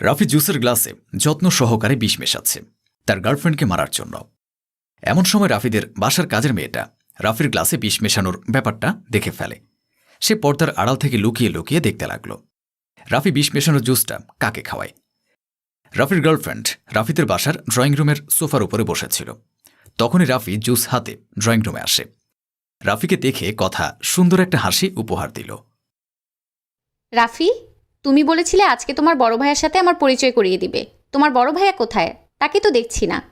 রাফি জুসের গ্লাসে যত্ন সহকারে বিষ মেশাচ্ছে, তার গার্লফ্রেন্ডকে মারার জন্য। এমন সময় রাফিদের বাসার কাজের মেয়েটা রাফির গ্লাসে বিষ মেশানোর ব্যাপারটা দেখে ফেলে। সে পর্দার আড়াল থেকে লুকিয়ে লুকিয়ে দেখতে লাগল। রাফি বিষ মেশানোর জুসটা কাকে খাওয়ায়? রাফির গার্লফ্রেন্ড রাফিদের বাসার ড্রয়িং রুমের সোফার উপরে বসেছিল। তখনই রাফি জুস হাতে ড্রয়িং রুমে আসে। রাফিকে দেখে কথা সুন্দর একটা হাসি উপহার দিল। রাফি? তুমি বলেছিলে আজকে তোমার বড় ভাইয়ের সাথে আমার পরিচয় করিয়ে দিবে। তোমার বড় ভাইয়া কোথায়? তাকে তো দেখছি না।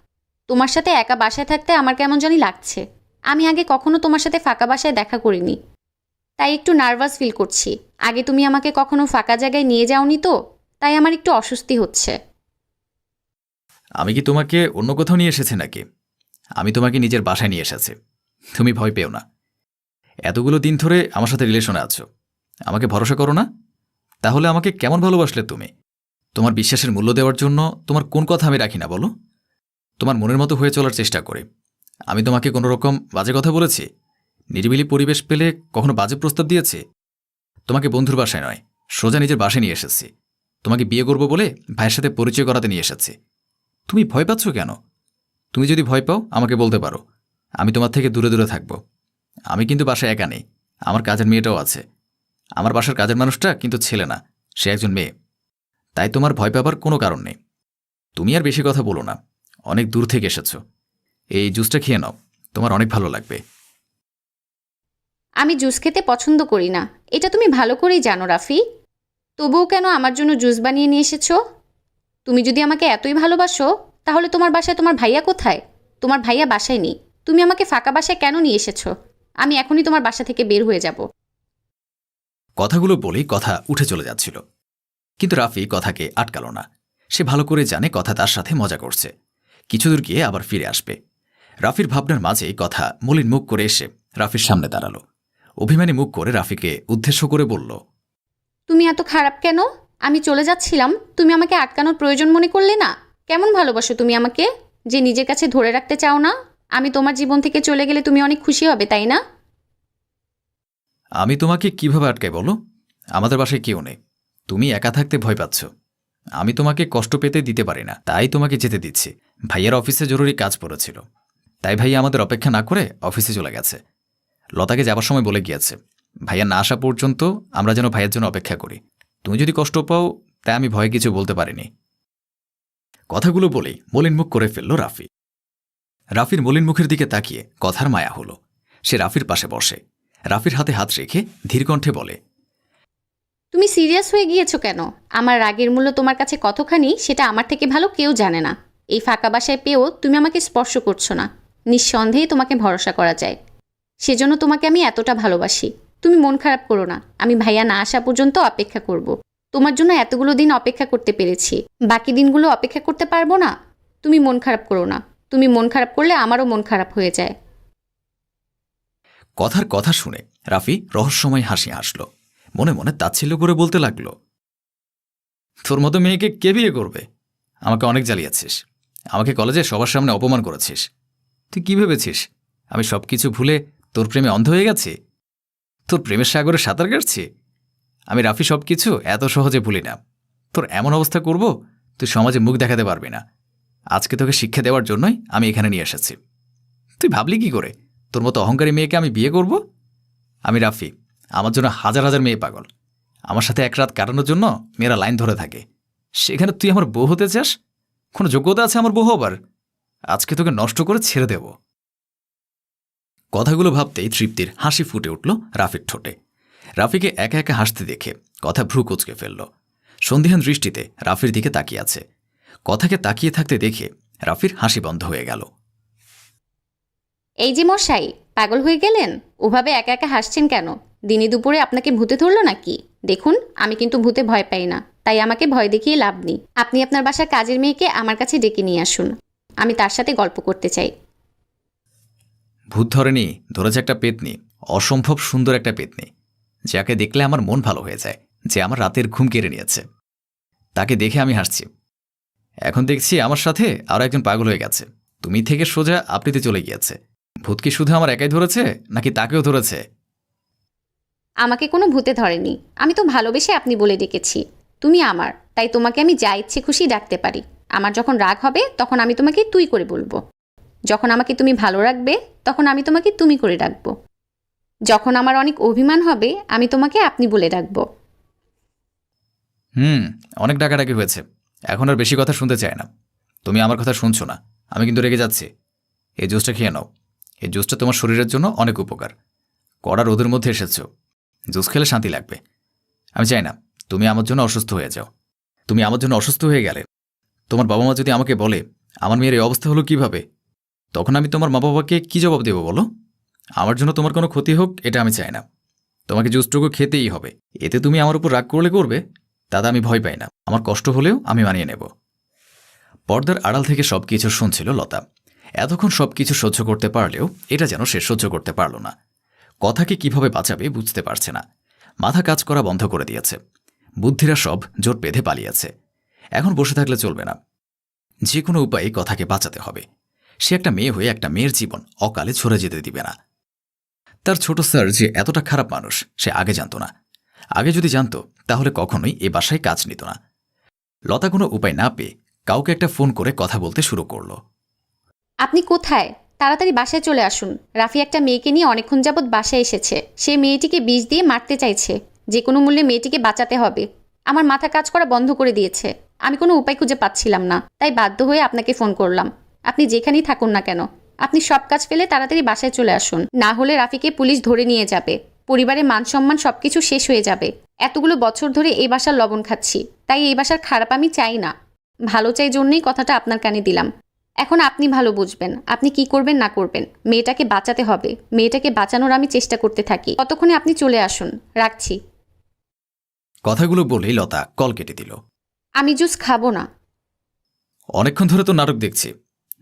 তোমার সাথে একা বাসায় থাকতে আমার কেমন জানি লাগছে। আমি আগে কখনো তোমার সাথে ফাঁকা বাসায় দেখা করিনি। তাই একটু নার্ভাস ফিল করছি। আগে তুমি আমাকে কখনো ফাঁকা জায়গায় নিয়ে যাওনি তো, তাই আমার একটু অস্বস্তি হচ্ছে। আমি কি তোমাকে অন্য কোথাও নিয়ে এসেছি নাকি? আমি তোমাকে নিজের বাসায় নিয়ে এসেছি। তুমি ভয় পেও না। এতগুলো দিন ধরে আমার সাথে রিলেশনে আছো। আমাকে ভরসা করো না। তাহলে আমাকে কেমন ভালোবাসলে তুমি? তোমার বিশ্বাসের মূল্য দেওয়ার জন্য তোমার কোন কথা আমি রাখি না, বলো? তোমার মনের মতো হয়ে চলার চেষ্টা করি। আমি তোমাকে কোনো রকম বাজে কথা বলেছি? নিরিবিলি পরিবেশ পেলে কখনো বাজে প্রস্তাব দিয়েছি? তোমাকে বন্ধুর বাসায় নয়, সোজা নিজের বাসায় নিয়ে এসেছি। তোমাকে বিয়ে করব বলে ভাইয়ের সাথে পরিচয় করাতে নিয়ে এসেছি। তুমি ভয় পাচ্ছ কেন? তুমি যদি ভয় পাও, আমাকে বলতে পারো। আমি তোমার থেকে দূরে দূরে থাকব। আমি কিন্তু বাসায় একা নেই, আমার কাজের মেয়েটাও আছে। আমার বাসার কাজের মানুষটা কিন্তু ছেলে না, সে একজন মেয়ে। তাই তোমার ভয় পাবার কোনো কারণ নেই। তুমি আর বেশি কথা বলো না, অনেক দূর থেকে এসেছ। এই জুসটা খেয়ে নাও, তোমার অনেক ভালো লাগবে। আমি জুস খেতে পছন্দ করি না, এটা তুমি ভালো করেই জানো, রাফি। তবুও কেন আমার জন্য জুস বানিয়ে নিয়ে এসেছ? তুমি যদি আমাকে এতই ভালোবাসো, তাহলে তোমার বাসায় তোমার ভাইয়া কোথায়? তোমার ভাইয়া বাসায় নেই, তুমি আমাকে ফাঁকা বাসায় কেন নিয়ে এসেছ? আমি এখনই তোমার বাসা থেকে বের হয়ে যাব। কথাগুলো বলেই কথা উঠে চলে যাচ্ছিল। কিন্তু রাফি কথাকে আটকাল না। সে ভালো করে জানে কথা তার সাথে মজা করছে। কিছুদূর গিয়ে আবার ফিরে আসবে। রাফির ভাবনার মাঝেই কথা মলিন মুখ করে এসে রাফির সামনে দাঁড়াল। অভিমানী মুখ করে রাফিকে উদ্দেশ্য করে বলল, তুমি এত খারাপ কেন? আমি চলে যাচ্ছিলাম। তুমি আমাকে আটকানোর প্রয়োজন মনে করলে না? কেমন ভালোবাসো তুমি আমাকে? যে নিজের কাছে ধরে রাখতে চাও না? আমি তোমার জীবন থেকে চলে গেলে তুমি অনেক খুশি হবে, তাই না? আমি তোমাকে কীভাবে আটকাই বলো? আমাদের বাসায় কেউ নেই। তুমি একা থাকতে ভয় পাচ্ছ। আমি তোমাকে কষ্ট পেতে দিতে পারি না, তাই তোমাকে যেতে দিচ্ছি। ভাইয়ের অফিসে জরুরি কাজ পড়েছিল। তাই ভাইয়া আমাদের অপেক্ষা না করে অফিসে চলে গেছে। লতাকে যাবার সময় বলে গিয়েছে, ভাইয়া না আসা পর্যন্ত আমরা যেন ভাইয়ের জন্য অপেক্ষা করি। তুমি যদি কষ্ট পাও, তাই আমি ভয়ে কিছু বলতে পারিনি। কথাগুলো বলেই মলিন মুখ করে ফেলল রাফি। রাফির মলিন মুখের দিকে তাকিয়ে কথার মায়া হলো। সে রাফির পাশে বসে। রাফির হাতে হাত রেখে ধীরকণ্ঠে বলে, তুমি সিরিয়াস হয়ে গিয়েছো কেন? আমার রাগের মূল্য তোমার কাছে কতখানি সেটা আমার থেকে ভালো কেউ জানে না। এই ফাঁকা বাসায় পেয়েও তুমি আমাকে স্পর্শ করছ না। নিঃসন্দেহে তোমাকে ভরসা করা যায়। সেজন্য তোমাকে আমি এতটা ভালোবাসি। তুমি মন খারাপ করো না। আমি ভাইয়া না আসা পর্যন্ত অপেক্ষা করব। তোমার জন্য এতগুলো দিন অপেক্ষা করতে পেরেছি। বাকি দিনগুলো অপেক্ষা করতে পারব না? তুমি মন খারাপ করো না। তুমি মন খারাপ করলে আমারও মন খারাপ হয়ে যায়। কথার কথা শুনে রাফি রহস্যময় হাসি হাসল। মনে মনে তাচ্ছিল্য করে বলতে লাগল, তোর মতো মেয়েকে কে বিয়ে করবে? আমাকে অনেক জ্বালিয়েছিস। আমাকে কলেজে সবার সামনে অপমান করেছিস। তুই কি ভেবেছিস? আমি সব কিছু ভুলে তোর প্রেমে অন্ধ হয়ে গেছি? তোর প্রেমের সাগরে সাঁতার কাটছি? আমি রাফি সব কিছু এত সহজে ভুলি না। তোর এমন অবস্থা করব, তুই সমাজে মুখ দেখাতে পারবি না। আজকে তোকে শিক্ষা দেওয়ার জন্যই আমি এখানে নিয়ে এসেছি। তুই ভাবলি কি করে? তোর মতো অহংকারী মেয়েকে আমি বিয়ে করব? আমি রাফি, আমার জন্য হাজার হাজার মেয়ে পাগল। আমার সাথে এক রাত কাটানোর জন্য মেয়েরা লাইন ধরে থাকে। সেখানে তুই আমার বউ হতে চাস? কোনো যোগ্যতা আছে আমার বউ হবার? আজকে তোকে নষ্ট করে ছেড়ে দেব। কথাগুলো ভাবতেই তৃপ্তির হাসি ফুটে উঠল রাফির ঠোঁটে। রাফিকে একা একা হাসতে দেখে কথা ভ্রু কুচকে ফেলল। সন্ধিহান দৃষ্টিতে রাফির দিকে তাকিয়ে আছে। কথাকে তাকিয়ে থাকতে দেখে রাফির হাসি বন্ধ হয়ে গেল। এই যে মশাই, পাগল হয়ে গেলেন? ওভাবে একা একা হাসছেন কেন? দিনে দুপুরে আপনাকে ভূতে ধরলো নাকি? দেখুন, আমি কিন্তু ভূতে ভয় পাই না, তাই আমাকে ভয় দেখিয়ে লাভ নেই। আপনি আপনার বাসার কাজের মেয়েকে আমার কাছে ডেকে নিয়ে আসুন। আমি তার সাথে গল্প করতে চাই। ভূত ধরেনি, ধরেছে একটা পেতনি, অসম্ভব সুন্দর একটা পেতনি। যাকে দেখলে আমার মন ভালো হয়ে যায়, যে আমার রাতের ঘুম কেড়ে নিয়েছে। তাকে দেখে আমি হাসছি। এখন দেখছি আমার সাথে আরও একজন পাগল হয়ে গেছে। তুমি থেকে সোজা আপনিতে চলে গিয়েছে। ভূত কি শুধু আমার একাই ধরেছে নাকি তাকেও ধরেছে? আমাকে কোনো ভূতে ধরেনি। আমি তো ভালোবেসে আপনি বলে ডেকেছি। তুমি আমার তাই তোমাকে আমি যা ইচ্ছে খুশি ডাকতে পারি। আমার যখন রাগ হবে তখন আমি তোমাকে তুই করে বলব। যখন আমাকে তুমি ভালো রাখবে তখন আমি তোমাকে তুমি করে ডাকবো। যখন আমার অনেক অভিমান হবে আমি তোমাকে আপনি বলে ডাকবো। হুম অনেক ডাকাডাকি হয়েছে। এখন আর বেশি কথা শুনতে চায় না। তুমি আমার কথা শুনছো না। আমি কিন্তু রেগে যাচ্ছি। এই জুসটা খেয়ে নাও। এই জুসটা তোমার শরীরের জন্য অনেক উপকার। কড়া রোদের মধ্যে এসেছ। জুস খেলে শান্তি লাগবে। আমি চাই না, তুমি আমার জন্য অসুস্থ হয়ে যাও। তুমি আমার জন্য অসুস্থ হয়ে গেলে। তোমার বাবা মা যদি আমাকে বলে, আমার মেয়ের এই অবস্থা হলো কীভাবে? তখন আমি তোমার মা বাবাকে কী জবাব দেবো বলো? আমার জন্য তোমার কোনো ক্ষতি হোক, এটা আমি চাই না। তোমাকে জুসটুকু খেতেই হবে। এতে তুমি আমার উপর রাগ করলে করবে, তাতে আমি ভয় পাই না। আমার কষ্ট হলেও আমি মানিয়ে নেব। পর্দার আড়াল থেকে সব কিছু শুনছিল লতা। এতক্ষণ সব কিছু সহ্য করতে পারলেও এটা যেন সে সহ্য করতে পারল না। কথাকে কীভাবে বাঁচাবে বুঝতে পারছে না। মাথা কাজ করা বন্ধ করে দিয়েছে। বুদ্ধিরা সব জোট বেঁধে পালিয়েছে। এখন বসে থাকলে চলবে না। যে কোনো উপায়ে কথাকে বাঁচাতে হবে। সে একটা মেয়ে হয়ে একটা মেয়ের জীবন অকালে ছড়ে যেতে দিবে না। তার ছোট স্যার যে এতটা খারাপ মানুষ, সে আগে জানত না। আগে যদি জানত, তাহলে কখনোই এ বাসায় কাজ নিত না। লতা কোনো উপায় না পেয়ে কাউকে একটা ফোন করে কথা বলতে শুরু করল। আপনি কোথায়? তাড়াতাড়ি বাসায় চলে আসুন। রাফি একটা মেয়েকে নিয়ে অনেকক্ষণ যাবৎ বাসায় এসেছে। সে মেয়েটিকে বিষ দিয়ে মারতে চাইছে। যে কোনো মূল্যে মেয়েটিকে বাঁচাতে হবে। আমার মাথা কাজ করা বন্ধ করে দিয়েছে। আমি কোনো উপায় খুঁজে পাচ্ছিলাম না। তাই বাধ্য হয়ে আপনাকে ফোন করলাম। আপনি যেখানেই থাকুন না কেন, আপনি সব কাজ ফেলে তাড়াতাড়ি বাসায় চলে আসুন। না হলে রাফিকে পুলিশ ধরে নিয়ে যাবে। পরিবারের মান সম্মান সবকিছু শেষ হয়ে যাবে। এতগুলো বছর ধরে এই বাসার লবণ খাচ্ছি। তাই এই বাসার খারাপ আমি চাই না। ভালো চাই জন্যই কথাটা আপনার কানে দিলাম। এখন আপনি ভালো বুঝবেন আপনি কি করবেন না করবেন। মেয়েটাকে বাঁচাতে হবে। মেয়েটাকে বাঁচানোর আমি চেষ্টা করতে থাকি। ততক্ষণে আপনি চলে আসুন। রাখছি। কথাগুলো বলেই লতা কল কেটে দিল। আমি জুস খাব না। অনেকক্ষণ ধরে তো নাটক দেখছি।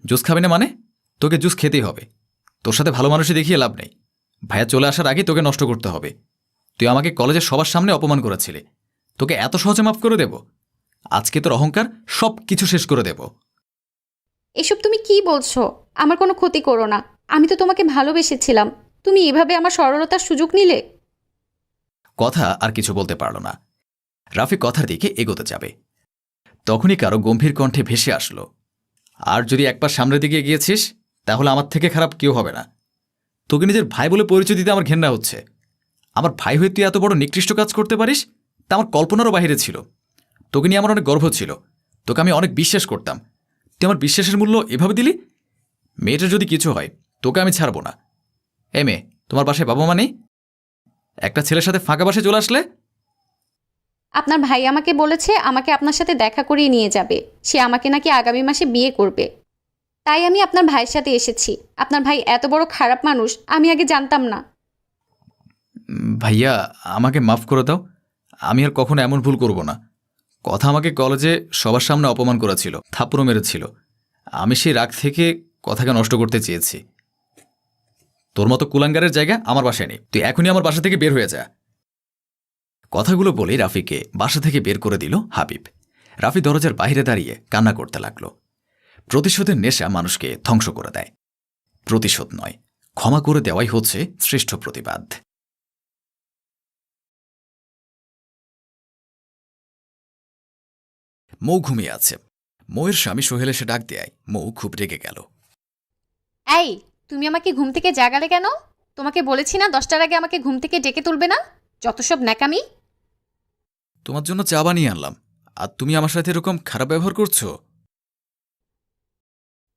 জুস খাবে না মানে? তোকে জুস খেতেই হবে। তোর সাথে ভালো মানুষই দেখিয়ে লাভ নেই। ভাইয়া চলে আসার আগে তোকে নষ্ট করতে হবে। তুই আমাকে কলেজের সবার সামনে অপমান করেছিলি। তোকে এত সহজে মাফ করে দেব। আজকে তোর অহংকার সব কিছু শেষ করে দেব। এসব তুমি কি বলছো? আমার কোনো ক্ষতি করো না। আমি তো তোমাকে ভালোবেসেছিলাম। তুমি এভাবে আমার সরলতার সুযোগ নিলে? কথা আর কিছু বলতে পারল না। রাফি কথার দিকে এগোতে যাবে। তখনই কারও গম্ভীর কণ্ঠে ভেসে আসলো। আর যদি একবার সামনের দিকে গিয়েছিস তাহলে আমার থেকে খারাপ কেউ হবে না। তোকে নিজের ভাই বলে পরিচয় দিতে আমার ঘেন্না হচ্ছে। আমার ভাই হয়ে তুই এত বড় নিকৃষ্ট কাজ করতে পারিস, তা আমার কল্পনারও বাইরে ছিল। তোকে নিয়ে আমার অনেক গর্ব ছিল। তোকে আমি অনেক বিশ্বাস করতাম। তুই আমার বিশ্বাসের মূল্য এভাবে দিলি? মেয়েটার যদি কিছু হয় তোকে আমি ছাড়বো না। এ মেয়ে তোমার বাসায় বাবা মা নেই? একটা ছেলের সাথে ফাঁকা বাসে চলে আসলে? আপনার ভাই আমাকে বলেছে আমাকে আপনার সাথে দেখা করিয়ে নিয়ে যাবে। সে আমাকে নাকি আগামী মাসে বিয়ে করবে। তাই আমি আপনার ভাইয়ের সাথে এসেছি। আপনার ভাই এত বড় খারাপ মানুষ আমি আগে জানতাম না। ভাইয়া আমাকে মাফ করে দাও। আমি আর কখনো এমন ভুল করব না। কথা আমাকে কলেজে সবার সামনে অপমান করেছিল, থাপ্পড়ও মেরেছিল। আমি সেই রাগ থেকে কথাকে নষ্ট করতে চেয়েছি। তোর মতো কুলাঙ্গারের জায়গা আমার বাসায় নেই। তুই এখনই আমার বাসা থেকে বের হয়ে যা। কথাগুলো বলেই রাফিকে বাসা থেকে বের করে দিল হাবিব। রাফি দরজার বাইরে দাঁড়িয়ে কান্না করতে লাগল। প্রতিশোধের নেশা মানুষকে ধ্বংস করে দেয়। প্রতিশোধ নয়, ক্ষমা করে দেওয়াই হচ্ছে শ্রেষ্ঠ প্রতিবাদ। মৌ ঘুমিয়ে আছে। মৌয়ের স্বামী সোহেল এসে ডাক দেয়। মৌ খুব রেগে গেল। এই তুমি আমাকে ঘুম থেকে জাগালে কেন? তোমাকে বলেছি না দশটার আগে আমাকে ঘুম থেকে ডেকে তুলবে না? যত সব ন্যাকামি। তোমার জন্য চা বানিয়ে আনলাম। আর তুমি আমার সাথে এরকম খারাপ ব্যবহার করছ?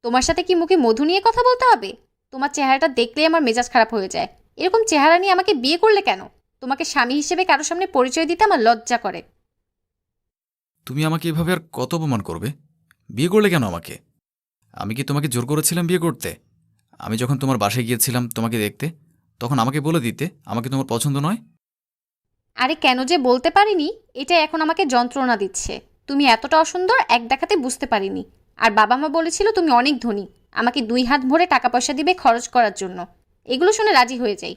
তোমার সাথে কি মুখে মধু নিয়ে কথা বলতে হবে? তোমার চেহারাটা দেখলেই আমার মেজাজ খারাপ হয়ে যায়। এরকম চেহারা নিয়ে আমাকে বিয়ে করলে কেন? তোমাকে স্বামী হিসেবে কারোর সামনে পরিচয় দিতে আমার লজ্জা করে। তুমি আমাকে এভাবে আর কত অপমান করবে? বিয়ে করলে কেন আমাকে? আমি কি তোমাকে জোর করেছিলাম বিয়ে করতে? আমি যখন তোমার বাসায় গিয়েছিলাম তোমাকে দেখতে, তখন আমাকে বলে দিতে, আমাকে তোমার পছন্দ নয়? আরে কেন যে বলতে পারিনি, এটা এখন আমাকে যন্ত্রণা দিচ্ছে। তুমি এতটা অসুন্দর, এক দেখাতে বুঝতে পারিনি। আর বাবা মা বলেছিল তুমি অনেক ধনী, আমাকে দুই হাত ভরে টাকা পয়সা দিবে খরচ করার জন্য। এগুলো শুনে রাজি হয়ে যাই।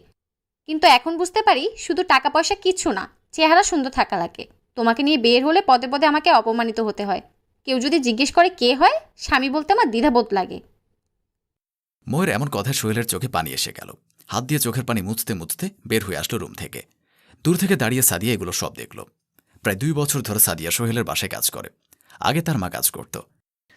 কিন্তু এখন বুঝতে পারি, শুধু টাকা পয়সা কিছু না, চেহারা সুন্দর থাকা লাগে। তোমাকে নিয়ে বের হলে পদে পদে আমাকে অপমানিত হতে হয়। কেউ যদি জিজ্ঞেস করে কে হয় স্বামী বলতে আমার দ্বিধাবোধ লাগে। ময়ের এমন কথা সোহেলের চোখে পানি এসে গেল। হাত দিয়ে চোখের পানি মুছতে মুছতে বের হয়ে আসলো রুম থেকে। দূর থেকে দাঁড়িয়ে সাদিয়া এগুলো সব দেখল। প্রায় দুই বছর ধরে সাদিয়া সোহেলের বাসায় কাজ করে। আগে তার মা কাজ করত।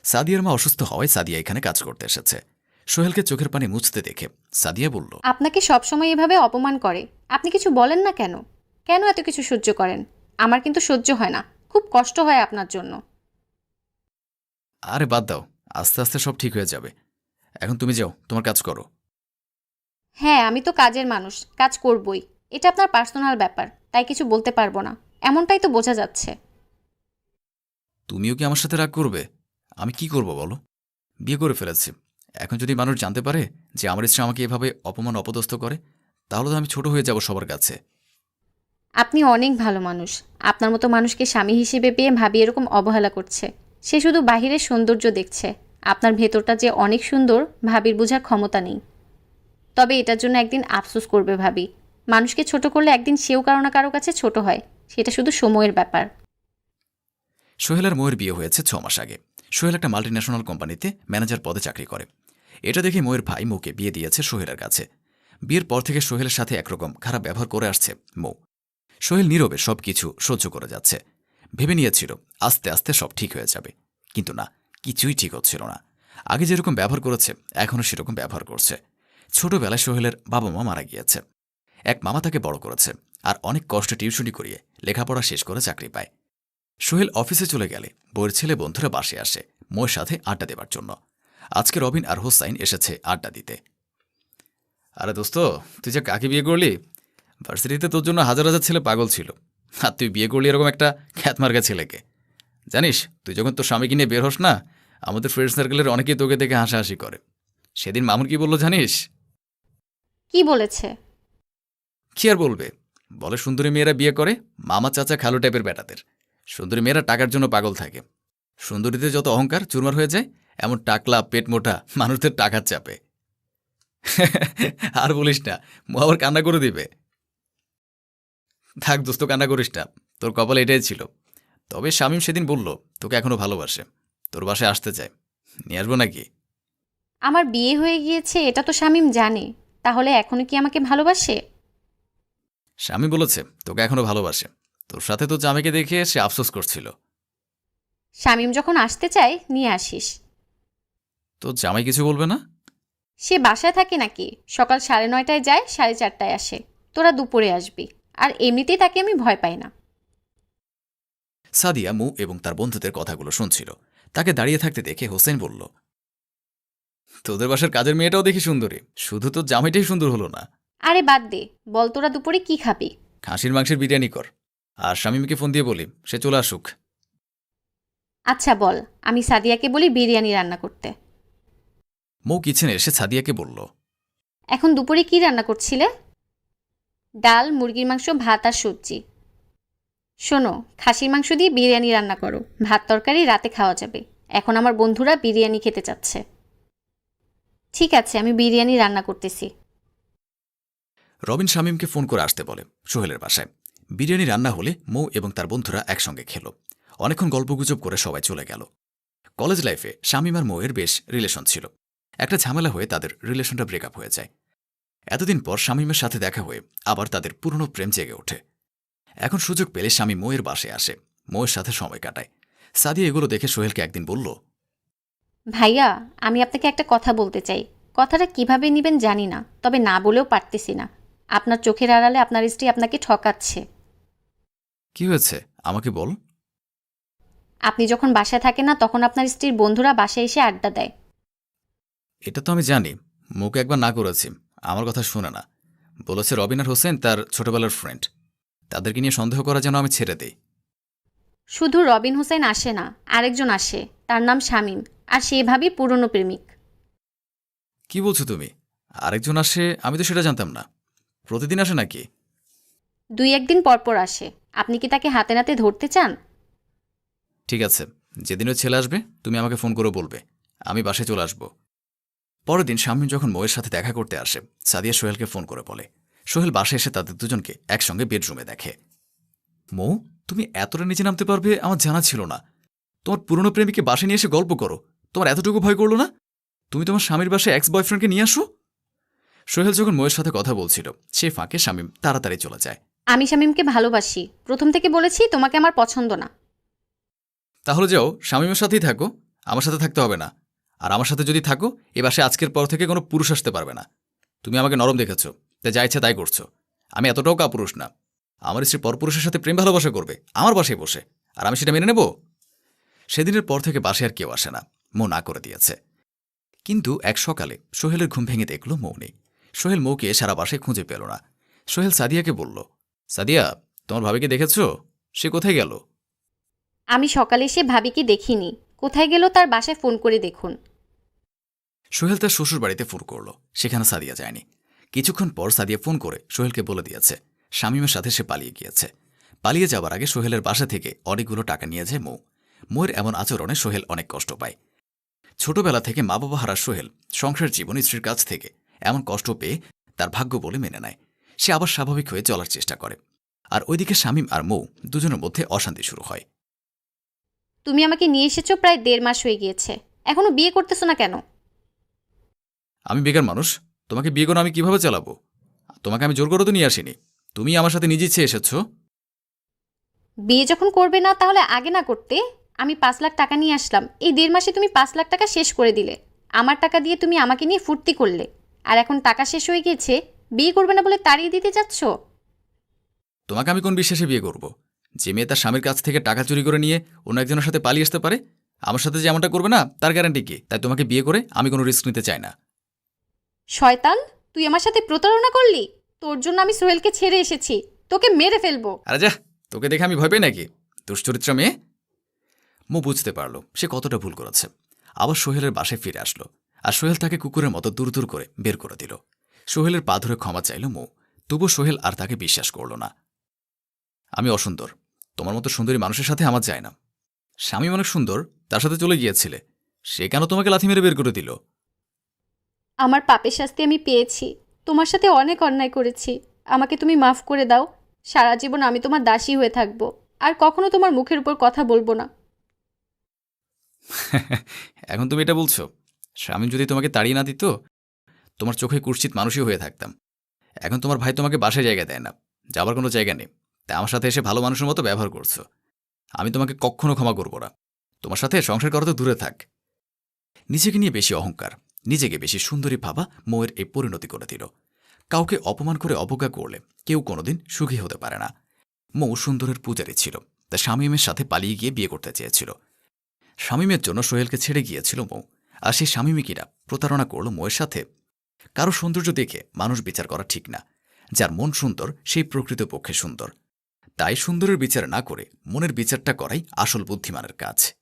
সাদিয়ার মা অসুস্থ হওয়ায় সাদিয়া এখানে কাজ করতে এসেছে। সোহেলকে চোখের পানি মুছতে দেখে সাদিয়া বলল আপনাকে সবসময় এভাবে অপমান করে। আপনি কিছু বলেন না কেন? কেন এত কিছু সহ্য করেন? আমার কিন্তু সহ্য হয় না। খুব কষ্ট হয় আপনার জন্য। আরে বাদ দাও আস্তে আস্তে সব ঠিক হয়ে যাবে। এখন তুমি যাও তোমার কাজ করো। হ্যাঁ আমি তো কাজের মানুষ কাজ করবই। এটা আপনার পার্সোনাল ব্যাপার তাই কিছু বলতে পারব না। এমনটাই তো বোঝা যাচ্ছে। তুমিও কি আমার সাথে রাগ করবে? আমি কি করব বলো? বিয়ে করে ফেলেছি। এখন যদি মানুষ জানতে পারে যে আমার স্ত্রী আমাকে এভাবে অপমান অপদস্থ করে তাহলে তো আমি ছোট হয়ে যাব সবার কাছে। আপনি অনেক ভালো মানুষ। আপনার মতো মানুষকে স্বামী হিসেবে পেয়ে ভাবি এরকম অবহেলা করছে। সে শুধু বাহিরের সৌন্দর্য দেখছে। আপনার ভেতরটা যে অনেক সুন্দর, ভাবির বোঝার ক্ষমতা নেই। তবে এটার জন্য একদিন আফসোস করবে ভাবি। মানুষকে ছোট করলে একদিন সেও কারও না কারও কাছে ছোট হয়। সেটা শুধু সময়ের ব্যাপার। সোহেলের ময়ের বিয়ে হয়েছে ছ মাস আগে। সোহেল একটা মাল্টিন্যাশনাল কোম্পানিতে ম্যানেজার পদে চাকরি করে। এটা দেখে ময়ের ভাই মৌকে বিয়ে দিয়েছে সোহেলের কাছে। বিয়ের পর থেকে সোহেলের সাথে একরকম খারাপ ব্যবহার করে আসছে মৌ। সোহেল নীরবে সব কিছু সহ্য করে যাচ্ছে। ভেবে নিয়েছিল, আস্তে আস্তে সব ঠিক হয়ে যাবে। কিন্তু না, কিছুই ঠিক হচ্ছিল না। আগে যেরকম ব্যবহার করেছে, এখনও সেরকম ব্যবহার করছে। ছোটবেলায় সোহেলের বাবা মা মারা গিয়েছে। এক মামা তাকে বড় করেছে আর অনেক কষ্টে টিউশনি করিয়ে লেখাপড়া শেষ করে চাকরি পায়। সোহেল অফিসে চলে গেলে বইয়ের ছেলে বন্ধুরা বাসে আসে মোয়ের সাথে আড্ডা দেবার জন্য। আজকে রবিন আর হোসাইন এসেছে আড্ডা দিতে। আরে দোস্ত, তুই যে কাকে বিয়ে করলি? ভার্সিটিতে তোর জন্য হাজার হাজার ছেলে পাগল ছিল। আর তুই বিয়ে করলি এরকম একটা খ্যাতমার্গা ছেলেকে। জানিস তুই যখন তোর স্বামীকে নিয়ে বের হস না আমাদের ফ্রেন্ড সার্কেলের অনেকেই তোকে দেখে হাসাহাসি করে। সেদিন মামুন কি বলল জানিস? কি বলেছে? কি আর বলবে? বলে সুন্দরী মেয়েরা বিয়ে করে মামা চাচা খালো টাইপের বেটাদের। সুন্দরী মেয়েরা টাকার জন্য পাগল থাকে। সুন্দরীতে যত অহংকার চুরমার হয়ে যায় এমন টাকলা পেট মোটা মানুষদের টাকার চাপে। আর বলিস না মু আবার কান্না করে দিবে। থাক দোস্ত কান্না করিস না। তোর কপাল এটাই ছিল। তবে শামীম সেদিন বলল তোকে এখনও ভালোবাসে। তোর বাসায় আসতে চায়। নিয়ে আসব নাকি? আমার বিয়ে হয়ে গিয়েছে এটা তো শামীম জানে। তাহলে এখনও কি আমাকে ভালোবাসে? স্বামী বলেছে তোকে এখনও ভালোবাসে। তোর সাথে তো জামাইকে দেখে সে আফসোস করছিল। শামীম যখন আসতে চায় নিয়ে আসিস। তো জামাই কিছু বলবে না? সে বাসায় থাকে নাকি? সকাল সাড়ে নয়টায় যায় সাড়ে চারটায় আসে। তোরা দুপুরে আসবি। আর এমনিতেই তাকে আমি ভয় পাই না। সাদিয়া মু এবং তার বন্ধুদের কথাগুলো শুনছিল। তাকে দাঁড়িয়ে থাকতে দেখে হোসেন বলল তোদের বাসার কাজের মেয়েটাও দেখি সুন্দরী। শুধু তো জামাইটাই সুন্দর হলো না। আরে বাদ দে বল তোরা দুপুরে কি খাবি? খাসির মাংসের বিরিয়ানি কর। আর স্বামীকে ফোন দিয়ে বলি সে চলে আসুক। আচ্ছা বল আমি সাদিয়াকে বলি বিরিয়ানি রান্না করতে। মৌ কিচেনে এসে সাদিয়াকে বলল এখন দুপুরে কি রান্না করছিলে? ডাল, মুরগির মাংস, ভাত আর সবজি। শোনো, খাসির মাংস দিয়ে বিরিয়ানি রান্না করো। ভাত তরকারি রাতে খাওয়া যাবে। এখন আমার বন্ধুরা বিরিয়ানি খেতে চাচ্ছে। ঠিক আছে, আমি বিরিয়ানি রান্না করতেছি। রবিন শামীমকে ফোন করে আসতে বলে সোহেলের বাসায়। বিরিয়ানি রান্না হলে মৌ এবং তার বন্ধুরা একসঙ্গে খেল। অনেকক্ষণ গল্পগুজব করে সবাই চলে গেল। কলেজ লাইফে শামীম আর মৌয়ের বেশ রিলেশন ছিল। একটা ঝামেলা হয়ে তাদের রিলেশনটা ব্রেকআপ হয়ে যায়। এতদিন পর শামীমের সাথে দেখা হয়ে আবার তাদের পুরনো প্রেম জেগে ওঠে। এখন সুযোগ পেলে স্বামী মৌয়ের বাসে আসে মৌয়ের সাথে সময় কাটায়। সাদিয়া এগুলো দেখে সোহেলকে একদিন বলল ভাইয়া আমি আপনাকে একটা কথা বলতে চাই। কথাটা কীভাবে নেবেন জানি না তবে না বলেও পারতেছি না। আপনার চোখের আড়ালে আপনার স্ত্রী আপনাকে ঠকাচ্ছে। কি হয়েছে? আমাকে বল। আপনি যখন বাসায় থাকেন না তখন আপনার স্ত্রীর বন্ধুরা বাসায় এসে আড্ডা দেয়। এটা তো আমি জানি। মুখ একবার না করেছি। আমার কথা শুনে না। বলেছে রবিন আর হোসেন তার ছোটবেলার ফ্রেন্ড তাদেরকে নিয়ে সন্দেহ করা যেন আমি ছেড়ে দিই। শুধু রবিন হোসেন আসে না আরেকজন আসে তার নাম শামীম আর সে এভাবেই পুরনো প্রেমিক। কি বলছো তুমি? আরেকজন আসে আমি তো সেটা জানতাম না। প্রতিদিন আসে নাকি? দুই একদিন পরপর আসে। আপনি কি তাকে হাতে নাতে ধরতে চান? ঠিক আছে যেদিন ওই ছেলে আসবে তুমি আমাকে ফোন করে বলবে। আমি বাসে চলে আসব। পরের দিন শামীম যখন মৌয়ের সাথে দেখা করতে আসে সাদিয়া সোহেলকে ফোন করে বলে সোহেল বাসায় এসে তাদের দুজনকে একসঙ্গে বেডরুমে দেখে। মৌ তুমি এতটা নিচে নামতে পারবে আমার জানা ছিল না। তোমার পুরনো প্রেমিকে বাসায় নিয়ে এসে গল্প করো। তোমার এতটুকু ভয় করল না? তুমি তোমার স্বামীর বাসায় এক্স বয়ফ্রেন্ডকে নিয়ে আসো? সোহেল যখন মৌয়ের সাথে কথা বলছিল সে ফাঁকে শামীম তাড়াতাড়ি চলে যায়। আমি শামীমকে ভালোবাসি। প্রথম থেকে বলেছি তোমাকে আমার পছন্দ না। তাহলে যাও শামীমের সাথেই থাকো। আমার সাথে থাকতে হবে না। আর আমার সাথে যদি থাকো, এ বাসে আজকের পর থেকে কোনো পুরুষ আসতে পারবে না। তুমি আমাকে নরম দেখেছ তাই যা ইচ্ছে তাই করছ। আমি এতটাও কাপুরুষ না। আমার স্ত্রী পরপুরুষের সাথে প্রেম ভালোবাসা করবে, আমার বাসায় বসে। আর আমি সেটা মেনে নেব? সেদিনের পর থেকে বাসে আর কেউ আসে না মৌ না করে দিয়েছে। কিন্তু এক সকালে সোহেলের ঘুম ভেঙে দেখল মৌ নেই সোহেল মৌকে সারা বাসায় খুঁজে পেল না। সোহেল সাদিয়াকে বলল, সাদিয়া, তোমার ভাবিকে দেখেছ? সে কোথায় গেল? আমি সকালে এসে ভাবিকে দেখিনি। কোথায় গেল তার বাসায় ফোন করে দেখুন। সোহেল তার শ্বশুর বাড়িতে ফোন করল। সেখানে সাদিয়া যায়নি। কিছুক্ষণ পর সাদিয়া ফোন করে সোহেলকে বলে দিয়েছে, শামীমের সাথে সে পালিয়ে গিয়েছে। পালিয়ে যাওয়ার আগে সোহেলের বাসা থেকে অনেকগুলো টাকা নিয়ে যায় মৌ। মৌয়ের এমন আচরণে সোহেল অনেক কষ্ট পায়। ছোটবেলা থেকে মা বাবা হারা সোহেল সংসার জীবন স্ত্রীর কাছ থেকে এমন কষ্ট পেয়ে তার ভাগ্য বলে মেনে নেয়। সে আবার স্বাভাবিক হয়ে চলার চেষ্টা করে। আর ওইদিকে শামীম আর মৌ দুজনের মধ্যে অশান্তি শুরু হয়। তুমি আমাকে নিয়ে এসেছ প্রায় দেড় মাস হয়ে গিয়েছে। এখনও বিয়ে করতেছো না কেন? আমি বেকার মানুষ। তোমাকে বিয়ে করে আমি কীভাবে চালাবো? তোমাকে আমি জোর করে তো নিয়ে আসিনি। তুমি আমার সাথে নিজে ইচ্ছে এসেছ। বিয়ে যখন করবে না তাহলে আগে না করতে? আমি পাঁচ লাখ টাকা নিয়ে আসলাম। এই দেড় মাসে তুমি পাঁচ লাখ টাকা শেষ করে দিলে। আমার টাকা দিয়ে তুমি আমাকে নিয়ে ফুর্তি করলে। আর এখন টাকা শেষ হয়ে গিয়েছে বিয়ে করবে না বলে তাড়িয়ে দিতে যাচ্ছ তোমাকে আমি কোন বিশ্বাসে বিয়ে করব? যে মেয়ে তার স্বামীর কাছ থেকে টাকা চুরি করে নিয়ে অন্য একজনের সাথে পালিয়ে আসতে পারে আমার সাথে যে এমনটা করবে না তার গ্যারান্টি কি? তাই তোমাকে বিয়ে করে আমি কোনো রিস্ক নিতে চাই না। শয়তান তুই আমার সাথে প্রতারণা করলি? তোর জন্য আমি সোহেলকে ছেড়ে এসেছি। তোকে মেরে ফেলব। আরে যা তোকে দেখে আমি ভয় পাই নাকি? দুশ্চরিত্রা মেয়ে? মো বুঝতে পারল সে কতটা ভুল করেছে। আবার সোহেলের বাসায় ফিরে আসলো আর সোহেল তাকে কুকুরের মতো দূর দূর করে বের করে দিল। সোহেলের পা ধরে ক্ষমা চাইল মৌ তবু সোহেল আর তাকে বিশ্বাস করল না। আমি অসুন্দর তোমার মতো সুন্দরী মানুষের সাথে আমার যায় না। স্বামী অনেক সুন্দর তার সাথে চলে গিয়েছিলে। সে কেন তোমাকে লাথি মেরে বের করে দিল? আমার পাপের শাস্তি আমি পেয়েছি। তোমার সাথে অনেক অন্যায় করেছি। আমাকে তুমি মাফ করে দাও। সারা জীবন আমি তোমার দাসী হয়ে থাকব। আর কখনো তোমার মুখের উপর কথা বলব না। এখন তুমি এটা বলছো। স্বামী যদি তোমাকে তাড়িয়ে না দিত তোমার চোখে কুৎসিত মানুষই হয়ে থাকতাম। এখন তোমার ভাই তোমাকে বাসায় জায়গা দেয় না। যাবার কোনো জায়গা নেই। তাই আমার সাথে এসে ভালো মানুষের মতো ব্যবহার করছ। আমি তোমাকে কখনো ক্ষমা করব না। তোমার সাথে সংসার করা তো দূরে থাক। নিজেকে নিয়ে বেশি অহংকার, নিজেকে বেশি সুন্দরী ভাবা মৌয়ের এই পরিণতি করে দিল। কাউকে অপমান করে অবজ্ঞা করলে কেউ কোনোদিন সুখী হতে পারে না। মৌ সুন্দরের পূজারী ছিল, তা শামীমের সাথে পালিয়ে গিয়ে বিয়ে করতে চেয়েছিল। শামীমের জন্য সোহেলকে ছেড়ে গিয়েছিল মৌ, আর সেই শামীমিকিরা প্রতারণা করল মোয়ের সাথে। কারও সৌন্দর্য দেখে মানুষ বিচার করা ঠিক না, যার মন সুন্দর সেই প্রকৃতপক্ষে সুন্দর। তাই সুন্দরের বিচার না করে মনের বিচারটা করাই আসল বুদ্ধিমানের কাজ।